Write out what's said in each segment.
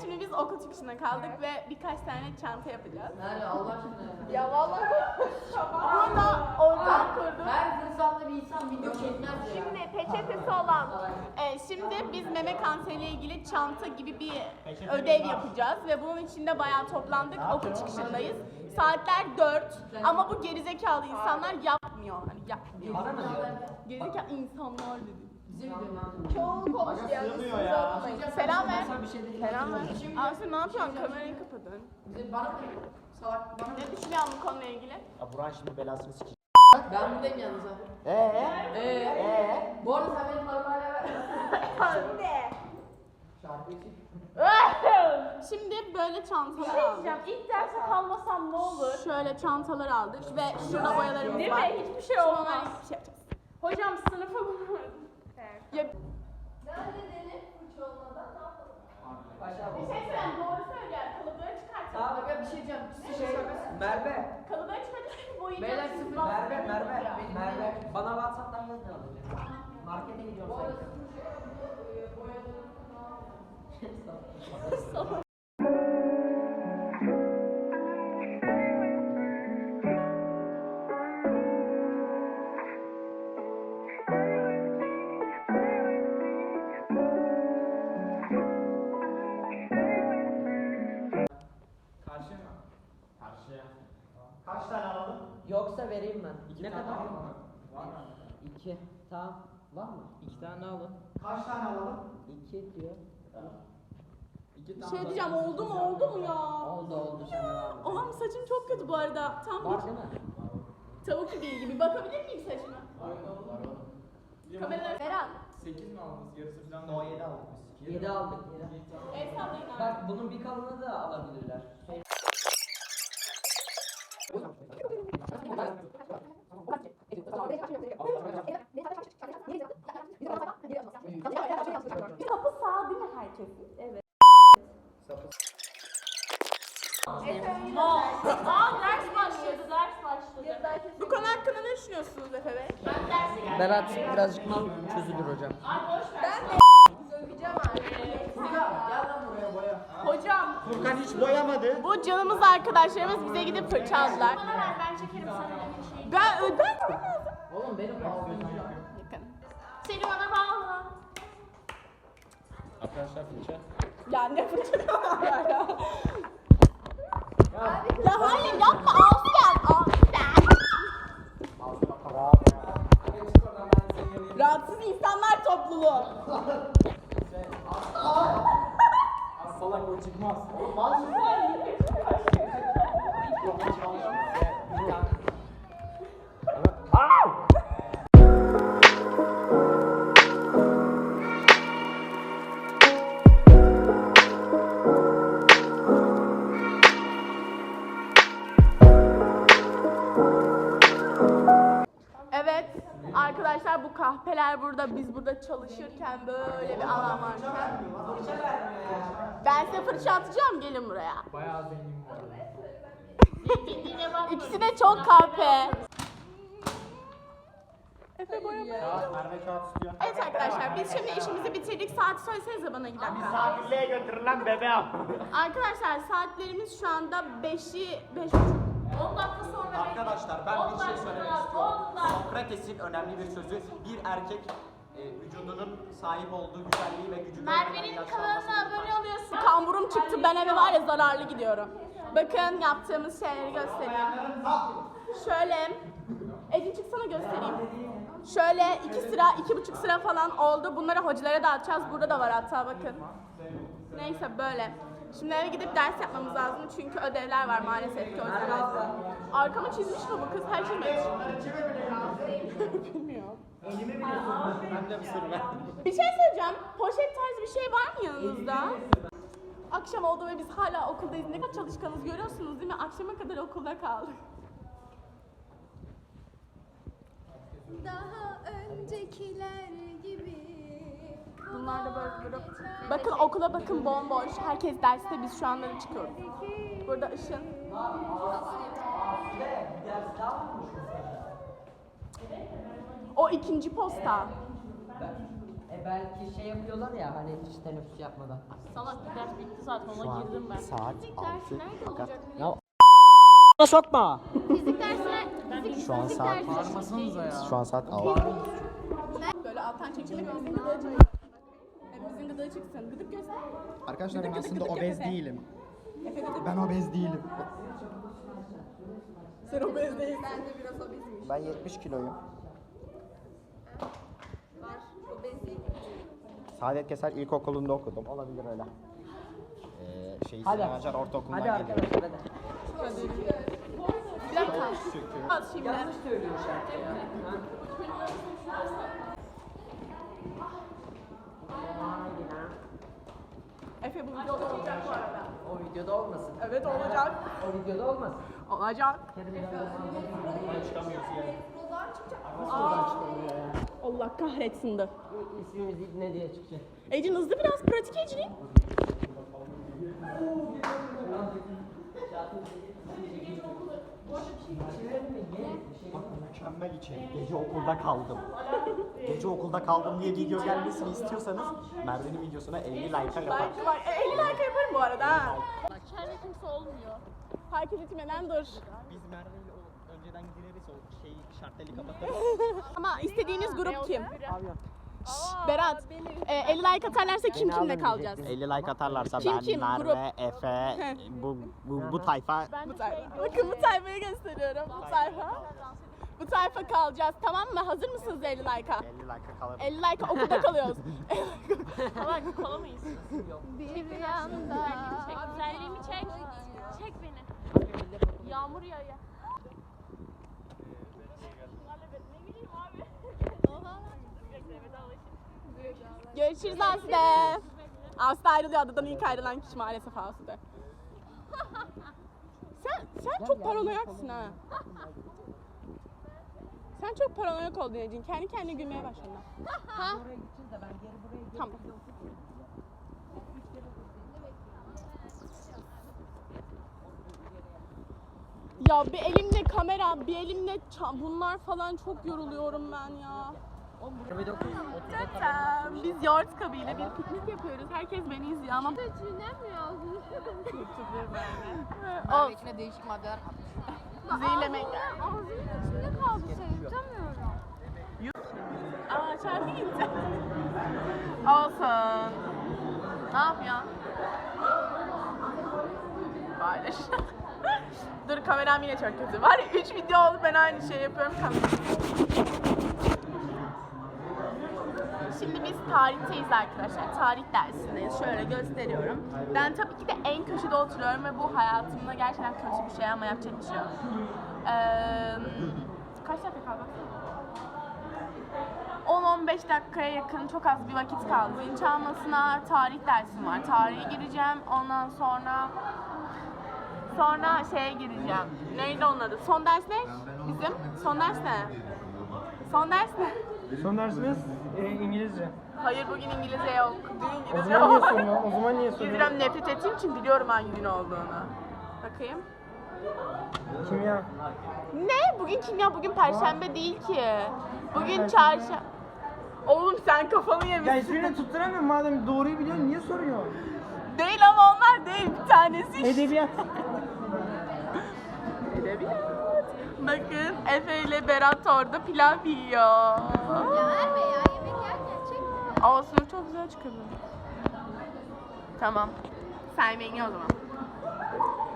şimdi biz okul çıkışına kaldık ve birkaç tane çanta yapacağız. Nerede Allah aşkına ya. Vallahi Burada ortak kurduk. Her fırsatta bir insan video çekmez ya. Şimdi peçetesi olan, e, şimdi biz meme kanseriyle ilgili çanta gibi bir ödev yapacağız ve bunun içinde bayağı toplandık, okul çıkışındayız. Saatler 4 ama bu gerizekalı insanlar yapmıyor. Hani yapmıyor. Bana mı diyor? Gerizekalı insanlar dedi. Çoğu siz olmayın. Selam ver. Sana bir şey dedim. Selam ver. Abi ne yapıyorsun? Kamerayı kapadın. Bize bana mı? Salak bana mı? Ne düşünüyorsun bu konuyla ilgili? Ya Buran şimdi belasını sikecek. Ben buradayım yalnız ha. Eee? Eee? Eee? Bu arada sen benim paramı hala ver. Hande. Şarkı için. Şimdi böyle çantalar şey aldık. diyeceğim. İlk derse kalmasam ne olur? Şöyle çantalar aldık ve şurada boyalarımız Değil var. mi? Hiçbir şey Şimdi olmaz. hiçbir şey yapacağız. Hocam sınıfa bulamadım. Ya, bir şey söyleyeyim doğru söylüyor. Kalıpları çıkartalım. Abi bir şey diyeceğim. Siz şey Merve. Kalıpları çıkartalım boyayacağız. Beyler sıfır. Merve, Merve. Merve. Bana Whatsapp'tan yaz ne alacağım. Markete gidiyorum sanki. Karşıya mı? Karşıya. Kaç tane alalım? Yoksa vereyim ben. İki ne tane kadar? alalım mı? Var mı? İki. Tamam. Var mı? İki tane alın. Kaç tane alalım? İki diyor. İki Bir tane şey diyeceğim oldu mu oldu mu ya? Oldu oldu sen devam et. Oğlum saçım çok kötü bu arada. Tam Var bir değil mi? tavuk gibi gibi. Bakabilir miyim saçıma? Kameralar. Berat. 8 mi aldınız? Yarısı falan da 17 aldık biz. Yedi aldık. El sallayın abi. Bak bunun bir kalını da alabilirler. Şey- Kapı sağ değil mi herkesin? Evet. Aa ders başladı, ders başladı. Bu konu hakkında ne düşünüyorsunuz Efe Bey? Berat birazcık mal çözülür hocam. Hocam Furkan hiç boyamadı. bu canımız arkadaşlarımız bize gidip fırça aldılar. Ben çekerim sana bir şey. Ben öden. Oğlum benim. Seni bana bağla. Arkadaşlar fırça. Ya ne fırça ya. ya hayır yapma Aslen. Rahatsız insanlar topluluğu. Salak o çıkmaz. Evet bu kahpeler burada biz burada çalışırken böyle bir alan var. Ben size fırça atacağım gelin buraya. Bayağı zengin bu arada. Zenginliğine bak. İkisi de çok kahpe. Efe boyama. Ya Merve kağıt istiyor. Evet arkadaşlar biz şimdi işimizi bitirdik. Saat söylesenize bana gidelim. Misafirliğe götürülen bebeğim. Arkadaşlar saatlerimiz şu anda 5'i 5 10 dakika sonra Arkadaşlar ben bir şey istiyorum. Sokrates'in önemli bir sözü bir erkek e, vücudunun sahip olduğu güzelliği ve gücü Merve'nin kanalına abone oluyorsun. Kamburum çıktı ben eve var ya zararlı gidiyorum. Bakın yaptığımız şeyleri göstereyim. Şöyle Ecin çıksana göstereyim. Şöyle iki sıra, iki buçuk sıra falan oldu. Bunları hocalara dağıtacağız. Burada da var hatta bakın. Neyse böyle. Şimdi eve gidip ders yapmamız lazım çünkü ödevler var maalesef ki yüzden. Arkama çizmiş mi bu kız? Her şey mi? Bilmiyorum. Ben de bir sır ver. Bir şey söyleyeceğim. Poşet tarzı bir şey var mı yanınızda? Akşam oldu ve biz hala okuldayız. Ne kadar çalışkanız görüyorsunuz değil mi? Akşama kadar okulda kaldık. Daha öncekiler gibi Bunlar da böyle grup. Bakın okula bakın bomboş. Herkes derste biz şu anda da çıkıyoruz. Burada ışın. O ikinci posta. E belki şey yapıyorlar ya hani hiç teneffüs yapmadan. Salak bir ders bitti zaten ona girdim ben. Saat 6 fakat Ya sokma. Fizik dersine fizik, Şu an fizik saat- dersine Bağırmasanıza ya. şu an saat 6. Böyle alttan çekilip bizim gıdığı çıksın. Gıdığı. Gıdık göster. Arkadaşlar ben aslında obez değilim. Efe gıdık. Ben obez değilim. Sen obez değilsin. Bence biraz obezmiş. Ben 70 kiloyum. Saadet Keser İlkokulu'nda okudum. Olabilir öyle. Ee, şey Hadi. Sinan Acar Ortaokulu'ndan Hadi geliyorum. arkadaşlar hadi. Bir dakika. Az şimdi. Yanlış söylüyor şarkı ya. Efe bu videoda olacak bu arada. O videoda olmasın. Evet olacak. O videoda olmasın. Olacak. Allah kahretsin de. İsmimiz ne diye çıkacak. Ecin hızlı biraz pratik Ecin. Mükemmel içerik. Gece okulda kaldım. Gece okulda kaldım diye video gelmesini istiyorsanız Merve'nin videosuna 50 like'a yapar. Belki var. E, 50 like yaparım bu arada ha. İçeride kimse olmuyor. Herkes itmeden dur. Biz Merve ile önceden gireriz o şeyi şarteli kapatırız. Ama istediğiniz grup kim? Berat, e, 50 like atarlarsa kim kimle kalacağız? 50 like atarlarsa Kim ben, kim? Merve, Grup. Efe, bu, bu, bu tayfa Bu tayfa. Bakın bu tayfayı gösteriyorum. Bu tayfa. Bu tayfa kalacağız tamam mı? Hazır mısınız 50 like'a? 50 like'a kalır. 50 like okulda kalıyoruz. Salak kalamayız. Bir yanda Çek güzelliğimi çek. Çek beni. Yağmur yağıyor. Görüşürüz Aslı. Aslı ayrılıyor. Adadan ilk ayrılan kişi maalesef Aslı. Sen, sen çok paranoyaksın ha. Sen çok paranoyak oldun Ecin. Kendi kendine gülmeye başladın. Ha? Tamam. Ya bir elimde kamera, bir elimde bunlar falan çok yoruluyorum ben ya. Tatam, Biz yoğurt kabıyla bir piknik yapıyoruz. Herkes beni izliyor ama... Çiğnem mi yazdın? Olsun. İçine değişik maddeler katmış. Zehirlemek. Ağzımın içinde kaldı şey yutamıyorum. Aa çarpı gitti. Olsun. Ne yapıyorsun? Paylaş. Dur kameram yine çok kötü. Var ya 3 video oldu ben aynı şey yapıyorum. Şimdi biz tarihteyiz arkadaşlar. Tarih dersindeyiz. Şöyle gösteriyorum. Ben tabii ki de en köşede oturuyorum ve bu hayatımda gerçekten kötü bir şey ama yapacak bir şey yok. Ee, kaç dakika kaldı? 10-15 dakikaya yakın çok az bir vakit kaldı. Zil çalmasına tarih dersim var. Tarihe gireceğim. Ondan sonra sonra şeye gireceğim. Neydi onun adı? Son ders ne? Bizim? Son ders ne? Son ders ne? Son dersimiz e, İngilizce. Hayır bugün İngilizce yok. Dün O İngilizce zaman niye var. soruyorsun? O zaman niye soruyorsun? nefret ettiğim için biliyorum hangi gün olduğunu. Bakayım. Kimya. Ne? Bugün kimya, bugün perşembe değil ki. Bugün çarşamba. Oğlum sen kafanı Ya yemişsin. hiçbirini tutturamıyorum madem doğruyu biliyorsun niye soruyorsun? Değil ama onlar değil. Bir tanesi işte. Edebiyat. Edebiyat. Bakın Efe ile Berat orada pilav yiyor. Ya verme ya yemek yerken çekme. Olsun çok güzel çıkıyor. Tamam. Sen beni o zaman.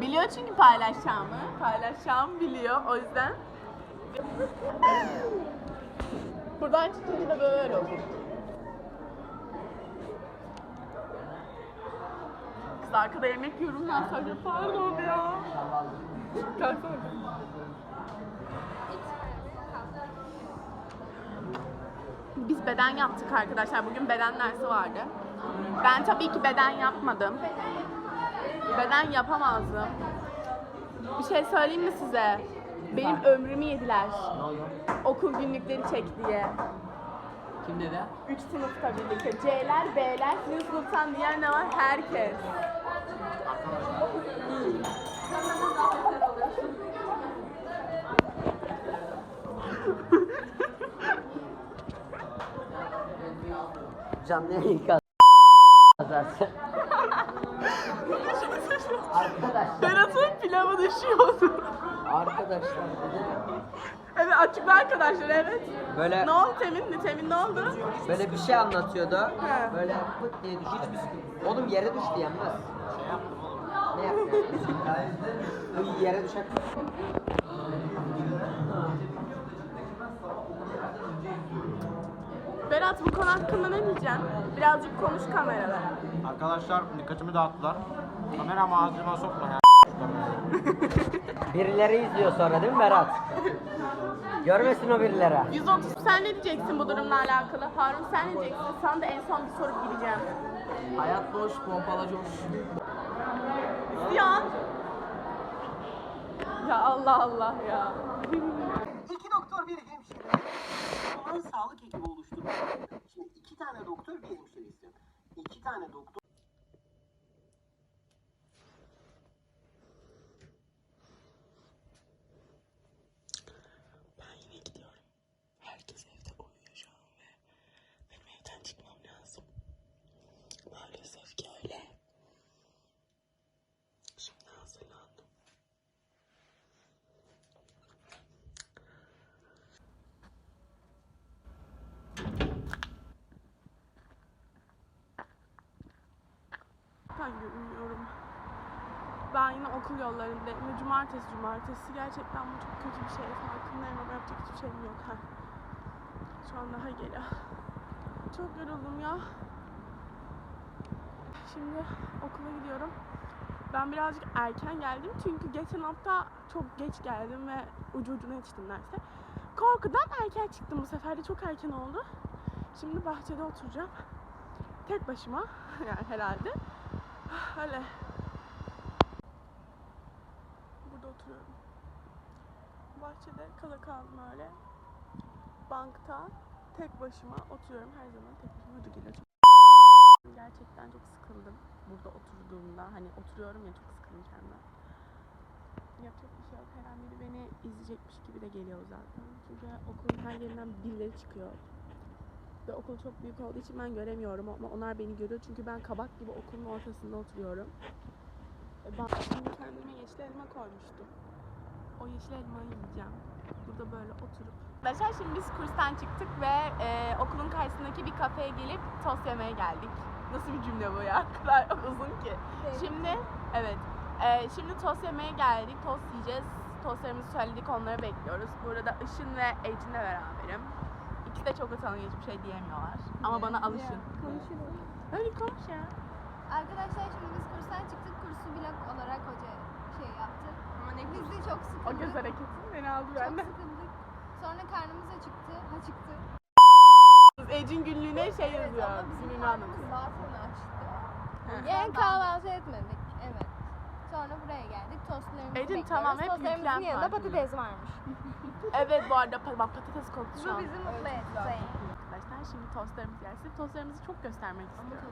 Biliyor çünkü paylaşacağımı. Paylaşacağımı biliyor o yüzden. Buradan çıkınca da böyle olur. Kız arkada yemek yiyorum ben sadece pardon ya. Biz beden yaptık arkadaşlar. Bugün beden dersi vardı. Ben tabii ki beden yapmadım. Beden yapamazdım. Bir şey söyleyeyim mi size? Benim ömrümü yediler. Okul günlükleri çek diye. Kim dedi? Üç sınıfta birlikte. C'ler, B'ler, sizin sınıftan diğer ne var? Herkes. Canlı yayın kazası. Arkadaşlar, Berat'ın pilavı düşüyordu. arkadaşlar evet açıkla arkadaşlar evet. böyle Ne oldu Temin? Temin ne oldu? böyle bir şey anlatıyordu. He. Böyle pıt diye düştü. Oğlum yere düştü yalnız. Ne yaptı? Bu yere düşer. Berat bu konu hakkında ne diyeceksin? Birazcık konuş kameralara. Arkadaşlar dikkatimi dağıttılar. Kameramı ağzıma sokma ya. Birileri izliyor sonra değil mi Berat? Görmesin o birileri. 130 sen ne diyeceksin bu durumla alakalı? Harun sen ne diyeceksin? Sana da en son bir sorup gideceğim. Hayat boş, pompala coş. Ya. Ya Allah Allah ya. İki doktor bir hemşire. Sağlık ekibi oluşturmak. Şimdi iki tane doktor bir hemşire istiyor. İki tane doktor. Ben yine gidiyorum. Herkes evde uyuyor şu an ve benim evden çıkmam lazım. Maalesef ki öyle. Şimdi hazırlandım. Görünmüyorum. Ben yine okul yollarındayım ve cumartesi cumartesi gerçekten bu çok kötü bir şey. Farkındayım ama yapacak hiçbir şeyim yok. Ha. Şu an daha geliyor. Çok yoruldum ya. Şimdi okula gidiyorum. Ben birazcık erken geldim çünkü geçen hafta çok geç geldim ve ucu ucuna yetiştim derse. Korkudan erken çıktım bu sefer de çok erken oldu. Şimdi bahçede oturacağım. Tek başıma yani herhalde. Öyle. Burada oturuyorum. Bahçede kala kaldım öyle. Bankta tek başıma oturuyorum. Her zaman tek başıma Hadi geliyor. Gerçekten çok sıkıldım burada oturduğumda. Hani oturuyorum ya çok sıkıldım kendimden. Yapacak bir şey yok. Her an biri beni izleyecekmiş gibi de geliyor zaten. Çünkü okulun her yerinden birileri çıkıyor. Ve okul çok büyük olduğu için ben göremiyorum ama onlar beni görüyor çünkü ben kabak gibi okulun ortasında oturuyorum. E, Ben şimdi kendime yeşil elma koymuştum. O yeşil elmayı yiyeceğim. Burada böyle oturup. Arkadaşlar şimdi biz kurstan çıktık ve e, okulun karşısındaki bir kafeye gelip tost yemeye geldik. Nasıl bir cümle bu ya? O kadar uzun ki. Şimdi evet. e, şimdi tost yemeye geldik. Tost yiyeceğiz. Tostlarımızı söyledik onları bekliyoruz. Burada Işın ve Ecrin'le beraberim. İkisi de çok utanıyor hiçbir şey diyemiyorlar. Ama bana alışın. Konuşuruz. Hadi konuş ya. Arkadaşlar şimdi biz kurstan çıktık. Kursu vlog olarak hoca şey yaptı. Ama ne Biz de çok O sıkıldık. göz hareketi beni aldı Çok benden. sıkıldık. Sonra karnımız acıktı. Ha çıktı. Ecin günlüğüne şey yazıyor. Günlüğünü anlatıyor. zaten açtı. He. Yani kahvaltı etmedik. Evet. Sonra buraya geldik. Tostlarımızı Ecin, bekliyoruz. tamam, hep Tostlarımızın yüklen yanında var. patates varmış. Evet bu arada pa- bak patates koktu şu Bu an. bizi mutlu etti. Arkadaşlar şimdi tostlarımız gelsin. Tostlarımızı çok göstermek istiyorum.